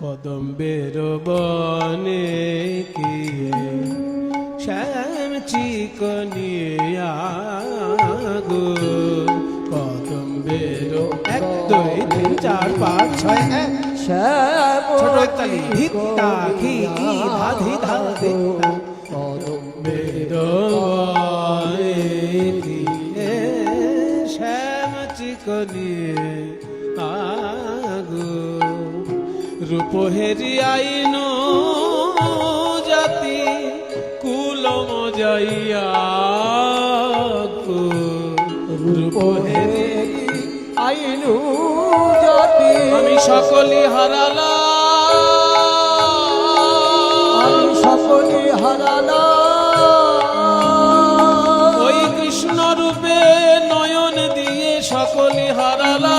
কদম্বের বনে কি শ্যাম চিকনিয়া গো কদম্বের এক দুই তিন চার পাঁচ ছয় এক। ছোট একতালি ভিত্তা ঘি ঘি ধা ধি ধা রূপ হেরি আইন জাতি কুলম যাইয়া গো রূপ হেরি আইনু জাতি আমি সকলি হারালাম। আমি সকলে হারালা ওই কৃষ্ণ রূপে নয়ন দিয়ে সকলি হারালাম।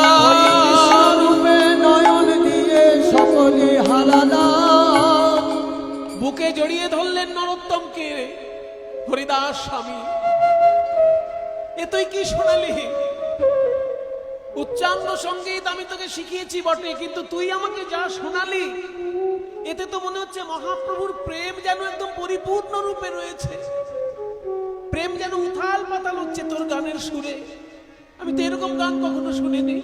বুকে জড়িয়ে ধরলেন নরোত্তমকে। হরিদাস স্বামী এ তুই কি শোনালি? উচ্চাঙ্গ সংগীত আমি তোকে শিখিয়েছি বটে, কিন্তু তুই আমাকে যা শোনালি, এতে তো মনে হচ্ছে মহাপ্রভুর প্রেম যেন একদম পরিপূর্ণ রূপে রয়েছে। প্রেম যেন উথাল পাতাল হচ্ছে তোর গানের সুরে। আমি তো এরকম গান কখনো শুনিনি।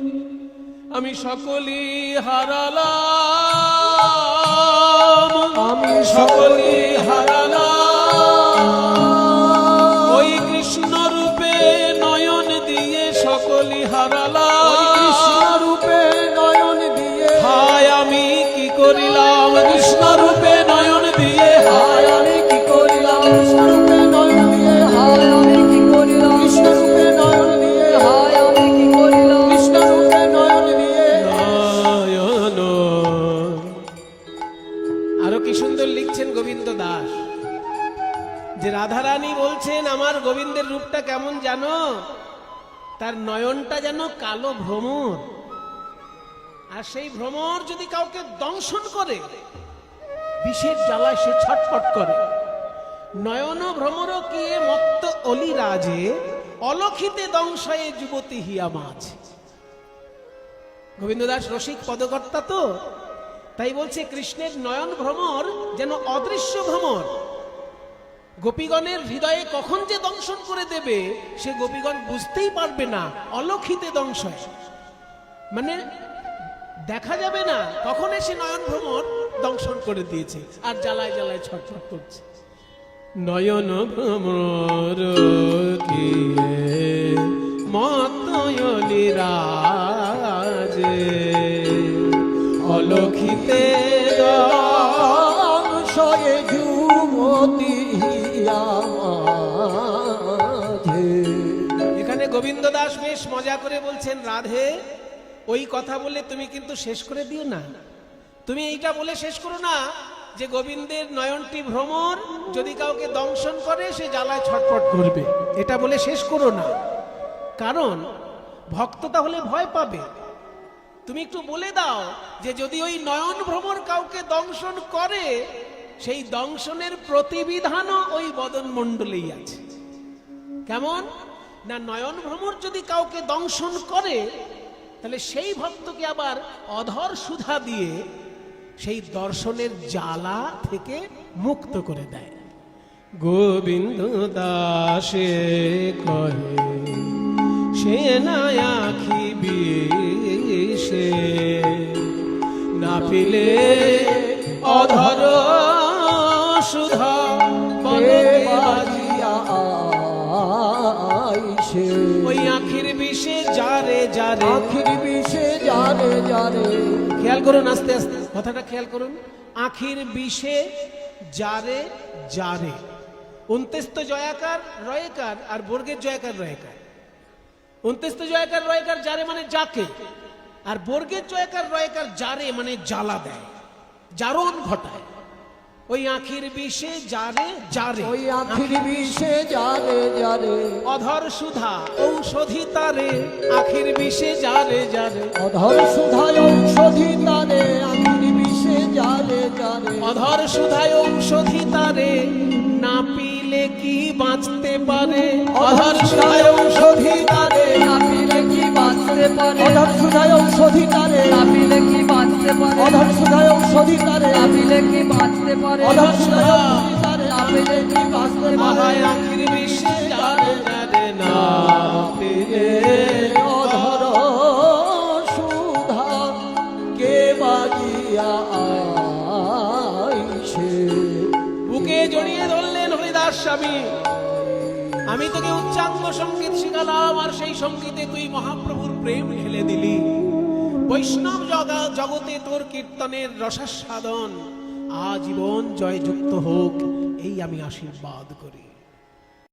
আমি সকলই হারালাম। আমি সকলই হারালাম ওই কৃষ্ণ রূপে নয়ন দিয়ে সকলই হারালাম রূপে নয়ন দিয়ে হায় আমি কি করিলাম? কৃষ্ণ বলছেন, আমার গোবিন্দের রূপটা কেমন জানো? তার নয়নটা যেন কালো ভ্রমর। আর সেই ভ্রমর যদি কাউকে দংশন করে, বিষের জ্বালায় সে ছটফট করে। নয়ন ভ্রমর কে মত্ত অলি রাজে অলক্ষিতে দংশয়ে যুবতী হিয়া মাছ গোবিন্দ দাস রসিক পদকর্তা তো। তাই বলছে, কৃষ্ণের নয়ন ভ্রমর যেন অদৃশ্য ভ্রমর। গোপীগণের হৃদয়ে কখন যে দংশন করে দেবে, সে গোপীগণ বুঝতেই পারবে না, অলক্ষিতে দংশয় মানে দেখা যাবে না কখন এসে নয়ন ভ্রমর দংশন করে দিয়েছে, আর জ্বালায় জ্বালায় ছটফট করছে। নয়ন ভ্রমর অলক্ষিতে যুবতী মাঝে এখানে গোবিন্দ দাস বেশ মজা করে বলছেন, রাধে, ওই কথা বলে তুমি কিন্তু শেষ করে দিও না। তুমি এইটা বলে শেষ করো না যে গোবিন্দের নয়নটি ভ্রমর যদি কাউকে দংশন করে, সে জ্বালায় ছটফট করবে। এটা বলে শেষ করো না। কারণ ভক্ত তাহলে ভয় পাবে। তুমি একটু বলে দাও যে যদি ওই নয়ন ভ্রমর কাউকে দংশন করে সেই দংশনের প্রতিবিধানও ওই বদন মণ্ডলেই আছে। কেমন? না নয়ন ভ্রমর যদি কাউকে দংশন করে, তাহলে সেই ভক্তকে আবার অধর সুধা দিয়ে সেই দর্শনের জ্বালা থেকে মুক্ত করে দেয়। গোবিন্দ দাসে কহে, সে না আখি বিষে, না পিলে অধর যারে আখির বিষে জারে জারে খেয়াল করুন আস্তে আস্তে, কথাটা খেয়াল করুন। আখির বিষে জারে যারে উনতেস্ত জয়াকার, রয়েকার, আর বর্গের জয়াকার, রয়েকার। উনতেস্ত জয়াকার, রয়েকার, জারে মানে যাকে। আর বর্গের জয়াকার, রয়েকার, জারে মানে জ্বালা দেয়। জারণ ঘটায়। ওই আখির বিষে যারে যারে ওই আখির বিষে জারে জারে। অধর সুধা ঔষধি তারে আখির বিষে যারে যারে অধর সুধায় ঔষধি তারে আখির বিষে জারে জারে। অধর সুধায় ঔষধি তারে না পিলে কি বাঁচতে পারে? অধর সুধায় ঔষধি তারে আখিরে কি বাঁচতে পারে? অধর সুধায় ঔষধি তারে না পিলে কি বাঁচতে পারে? অধর সুধায় ঔষধি তারে না পিলে কি বাঁচতে পারে? না পিলে কি বাঁচতে পারে? স্বামী। আমি তোকে উচ্চাঙ্গ সংগীত শিখালাম, আর সেই সঙ্গীতে তুই মহাপ্রভুর প্রেম ঢেলে দিলি। বৈষ্ণব জগা- জগতে তোর কীর্তনের রসাস্বাদন। আজীবন জয়যুক্ত হোক এই আমি আশীর্বাদ করি।